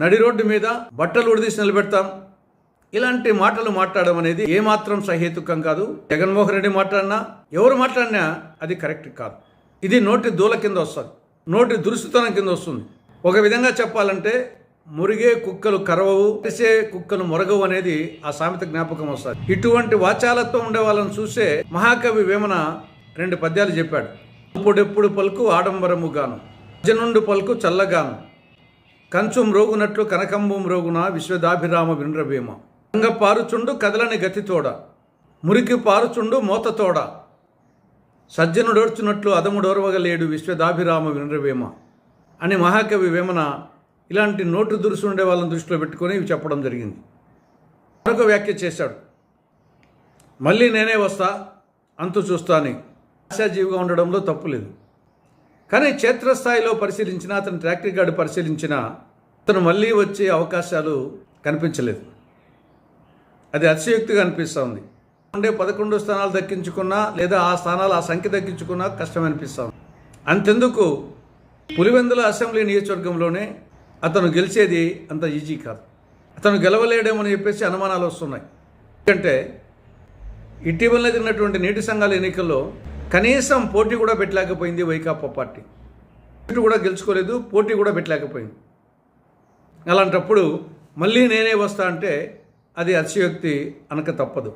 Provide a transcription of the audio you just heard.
నడి రోడ్డు మీద బట్టలు ఉడిదీసి నిలబెడతాం. ఇలాంటి మాటలు మాట్లాడడం అనేది ఏమాత్రం సహేతుకం కాదు. జగన్మోహన్ రెడ్డి మాట్లాడినా ఎవరు మాట్లాడినా అది కరెక్ట్ కాదు. ఇది నోటి దూల కింద వస్తుంది. నోటి దురుసుతనం కింద వస్తుంది. ఒక విధంగా చెప్పాలంటే మురిగే కుక్కలు కరవవు తెలిసే కుక్కలు మొరగవు అనేది ఆ సామెత జ్ఞాపకం వస్తుంది. ఇటువంటి వాచాలత్వం ఉండే వాళ్ళని చూసే మహాకవి వేమన రెండు పద్యాలు చెప్పాడు. అప్పుడెప్పుడు పలుకు ఆడంబరము గాను జనుండు పలుకు చల్లగాను కంచుం రోగునట్లు కనకంబం రోగున విశ్వదాభిరామ వినరభీమ. గంగ పారుచుండు కదలని గతితోడ. మురికి పారుచుండు మోతతోడ. సజ్జనుడోర్చునట్లు అదముడోర్వగలేడు విశ్వదాభిరామ వినరభీమ. అని మహాకవి వేమన ఇలాంటి నోటు దురుసు ఉండే వాళ్ళని దృష్టిలో పెట్టుకొని ఇవి చెప్పడం జరిగింది. మరొక వ్యాఖ్య చేశాడు. మళ్ళీ నేనే వస్తా అంతు చూస్తాని. ఆశాజీవిగా ఉండడంలో తప్పు లేదు. కానీ క్షేత్రస్థాయిలో పరిశీలించిన అతని ట్రాక్ రికార్డు పరిశీలించిన అతను మళ్ళీ వచ్చే అవకాశాలు కనిపించలేదు. అది అతిశయోక్తిగా అనిపిస్తూ ఉంది. అంటే పదకొండు స్థానాలు దక్కించుకున్నా లేదా ఆ స్థానాలు ఆ సంఖ్య దక్కించుకున్నా కష్టం అనిపిస్తూ ఉంది. అంతెందుకు పులివెందుల అసెంబ్లీ నియోజకవర్గంలోనే అతను గెలిచేది అంత ఈజీ కాదు. అతను గెలవలేడేమో అని చెప్పేసి అనుమానాలు వస్తున్నాయి. ఎందుకంటే ఇటీవల జరిగినటువంటి నీటి సంఘాల ఎన్నికల్లో కనీసం పోటీ కూడా పెట్టలేకపోయింది వైకాపా పార్టీ. సీటు కూడా గెలుచుకోలేదు పోటీ కూడా పెట్టలేకపోయింది. అలాంటప్పుడు మళ్ళీ నేనే వస్తా అంటే అది అతిశయోక్తి అనక తప్పదు.